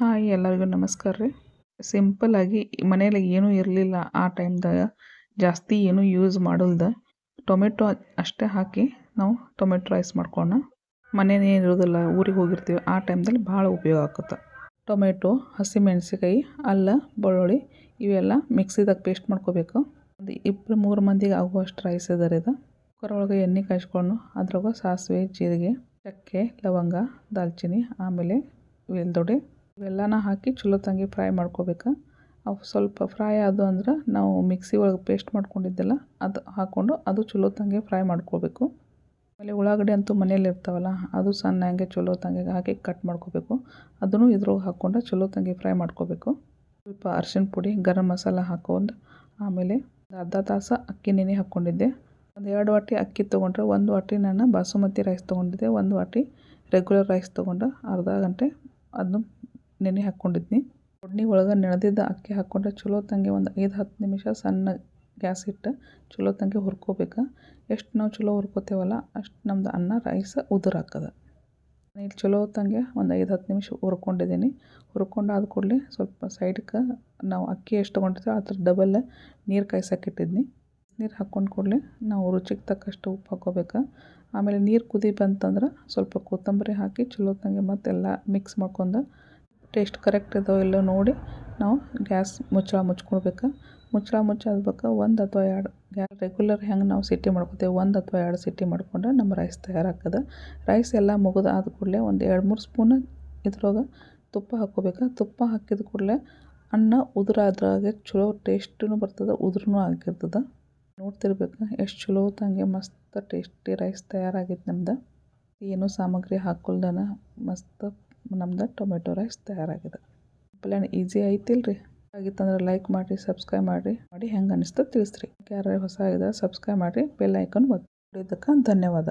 Hi ಎಲ್ಲರಿಗೂ ನಮಸ್ಕಾರ ರೀ. ಸಿಂಪಲ್ಲಾಗಿ ಮನೆಯಲ್ಲಿ ಏನೂ ಇರಲಿಲ್ಲ ಆ ಟೈಮ್ದಾಗ ಜಾಸ್ತಿ ಏನೂ ಯೂಸ್ ಮಾಡಲ್ದ. ಟೊಮೆಟೊ ಅಷ್ಟೇ ಹಾಕಿ ನಾವು ಟೊಮೆಟೊ ರೈಸ್ ಮಾಡ್ಕೊಳ್ಳೋಣ ಮನೇನೇ ಇರೋದಿಲ್ಲ, ಊರಿಗೆ ಹೋಗಿರ್ತೀವಿ, ಆ ಟೈಮ್ದಲ್ಲಿ ಭಾಳ ಉಪಯೋಗ ಆಗುತ್ತೆ ಟೊಮೆಟೊ ಹಸಿಮೆಣ್ಸಿಕಾಯಿ ಅಲ್ಲ, ಬೆಳ್ಳುಳ್ಳಿ ಇವೆಲ್ಲ ಮಿಕ್ಸಿದಾಗ ಪೇಸ್ಟ್ ಮಾಡ್ಕೋಬೇಕು. ಒಂದು ಇಬ್ಬರು ಮೂರು ಮಂದಿಗೆ ಆಗುವಷ್ಟು ರೈಸ್ ಇದ್ದಾರೆ ಇದು. ಕುಕ್ಕರೊಳಗೆ ಎಣ್ಣೆ ಕಾಯಿಸ್ಕೊಂಡು ಅದ್ರೊಳಗೆ ಸಾಸಿವೆ, ಜೀರಿಗೆ, ಚಕ್ಕೆ, ಲವಂಗ, ದಾಲ್ಚಿನ್ನಿ, ಆಮೇಲೆ ವೆಲ್ದೊಡೆ. ಇವೆಲ್ಲನ ಹಾಕಿ ಚಲೋ ತಂಗಿ ಫ್ರೈ ಮಾಡ್ಕೋಬೇಕು. ಅವು ಸ್ವಲ್ಪ ಫ್ರೈ ಆದವು ಅಂದ್ರೆ ನಾವು ಮಿಕ್ಸಿ ಒಳಗೆ ಪೇಸ್ಟ್ ಮಾಡ್ಕೊಂಡಿದ್ದೆಲ್ಲ ಅದು ಹಾಕ್ಕೊಂಡು ಅದು ಚಲೋ ತಂಗಿ ಫ್ರೈ ಮಾಡ್ಕೋಬೇಕು. ಆಮೇಲೆ ಉಳ್ಳಾಗಡ್ಡೆ ಅಂತೂ ಮನೇಲಿ ಇರ್ತಾವಲ್ಲ, ಅದು ಸಣ್ಣ ಹಂಗೆ ಚಲೋ ತಂಗಿಗೆ ಹಾಕಿ ಕಟ್ ಮಾಡ್ಕೋಬೇಕು. ಅದನ್ನು ಇದ್ರೊಳಗೆ ಹಾಕ್ಕೊಂಡು ಚಲೋ ತಂಗಿ ಫ್ರೈ ಮಾಡ್ಕೋಬೇಕು. ಸ್ವಲ್ಪ ಅರ್ಶಿನ ಪುಡಿ, ಗರಂ ಮಸಾಲ ಹಾಕೊಂಡು ಆಮೇಲೆ ಅರ್ಧ ತಾಸು ಅಕ್ಕಿ ನೆನೆ ಹಾಕ್ಕೊಂಡಿದ್ದೆ ಒಂದು ಎರಡು ವಾಟಿ ಅಕ್ಕಿ ತೊಗೊಂಡ್ರೆ ಒಂದು ವಾಟಿ ನಾನು ಬಾಸುಮತಿ ರೈಸ್ ತೊಗೊಂಡಿದ್ದೆ. ಒಂದು ವಾಟಿ ರೆಗ್ಯುಲರ್ ರೈಸ್ ತೊಗೊಂಡು ಅರ್ಧ ಗಂಟೆ ಅದನ್ನು ನೆನೆ ಹಾಕ್ಕೊಂಡಿದ್ನಿ. ಒಡ್ನಿ ಒಳಗೆ ನೆನೆದಿದ್ದ ಅಕ್ಕಿ ಹಾಕ್ಕೊಂಡ್ರೆ ಚಲೋ ತಂಗೆ ಒಂದು ಐದು, ಹತ್ತು ನಿಮಿಷ ಸಣ್ಣ ಗ್ಯಾಸ್ ಇಟ್ಟು ಚಲೋ ತಂಗೆ ಹುರ್ಕೋಬೇಕು. ಎಷ್ಟು ನಾವು ಚಲೋ ಹುರ್ಕೋತೇವಲ್ಲ ಅಷ್ಟು ನಮ್ದು ಅನ್ನ, ರೈಸ್ ಉದುರಾಕದ ಇಲ್ಲಿ ಚಲೋ ತಂಗೆ ಒಂದು ಐದು, ಹತ್ತು ನಿಮಿಷ ಹುರ್ಕೊಂಡಿದ್ದೀನಿ. ಹುರ್ಕೊಂಡಾದ ಕೂಡಲೇ ಸ್ವಲ್ಪ ಸೈಡ್ಗೆ ನಾವು ಅಕ್ಕಿ ಎಷ್ಟು ತೊಗೊಂಡಿರ್ತೀವಿ ಅದ್ರ ಡಬಲ್ ನೀರು ಕಾಯ್ಸಾಕಿಟ್ಟಿದ್ನಿ ನೀರು ಹಾಕ್ಕೊಂಡು ಕೂಡಲೇ ನಾವು ರುಚಿಗೆ ತಕ್ಕಷ್ಟು ಉಪ್ಪು ಹಾಕೋಬೇಕು. ಆಮೇಲೆ ನೀರು ಕುದಿ ಬಂತಂದ್ರೆ ಸ್ವಲ್ಪ ಕೊತ್ತಂಬರಿ ಹಾಕಿ ಚಲೋ ತಂಗೆ ಮತ್ತೆಲ್ಲ ಮಿಕ್ಸ್ ಮಾಡ್ಕೊಂಡು ಟೇಸ್ಟ್ ಕರೆಕ್ಟ್ ಇದಾವೆ ಇಲ್ಲೋ ನೋಡಿ ನಾವು ಗ್ಯಾಸ್ ಮುಚ್ಚಳ ಮುಚ್ಕೊಳ್ಬೇಕು. ಮುಚ್ಚಳ ಮುಚ್ಚಾದ್ಬೇಕು ಒಂದು ಅಥವಾ ಎರಡು ಗ್ಯಾಸ್ ರೆಗ್ಯುಲರ್ ಹೆಂಗೆ ನಾವು ಸಿಟಿ ಮಾಡ್ಕೊತೇವೆ ಒಂದು ಅಥವಾ ಎರಡು ಸಿಟಿ ಮಾಡಿಕೊಂಡ್ರೆ ನಮ್ಮ ರೈಸ್ ತಯಾರಾಗ್ತದೆ. ರೈಸ್ ಎಲ್ಲ ಮುಗಿದು ಆದ ಕೂಡಲೇ ಒಂದು ಎರಡು ಮೂರು ಸ್ಪೂನ್ ಇದ್ರೊಳಗೆ ತುಪ್ಪ ಹಾಕ್ಕೋಬೇಕು. ತುಪ್ಪ ಹಾಕಿದ ಕೂಡಲೇ ಅನ್ನ ಉದುರಾದ್ರಾಗೆ ಚಲೋ ಟೇಸ್ಟೂ ಬರ್ತದೆ ಉದುರೂ ಆಗಿರ್ತದೆ. ನೋಡ್ತಿರ್ಬೇಕು, ಎಷ್ಟು ಚಲೋ ತಂಗೆ ಮಸ್ತ್ ಟೇಸ್ಟಿ ರೈಸ್ ತಯಾರಾಗಿತ್ತು ನಮ್ದು. ಏನೂ ಸಾಮಗ್ರಿ ಹಾಕೊಲ್ದನ ಮಸ್ತ್ ನಮ್ದು ಟೊಮೆಟೊ ರೈಸ್ ತಯಾರಾಗಿದೆ. ಪ್ಲ್ಯಾನ್ ಈಸಿ ಐತಿಲ್ರಿ. ಆಗಿತ್ತಂದ್ರೆ ಲೈಕ್ ಮಾಡಿರಿ ಸಬ್ಸ್ಕ್ರೈಬ್ ಮಾಡಿರಿ. ಮಾಡಿ ಹೆಂಗೆ ಅನಿಸ್ತದೆ ತಿಳಿಸ್ರಿ. ಯಾರು ಹೊಸ ಇದೆ ಸಬ್ಸ್ಕ್ರೈಬ್ ಮಾಡಿರಿ. ಬೆಲ್ ಐಕನ್ ಒತ್ತಿದ್ದಕ್ಕೆ ಧನ್ಯವಾದ.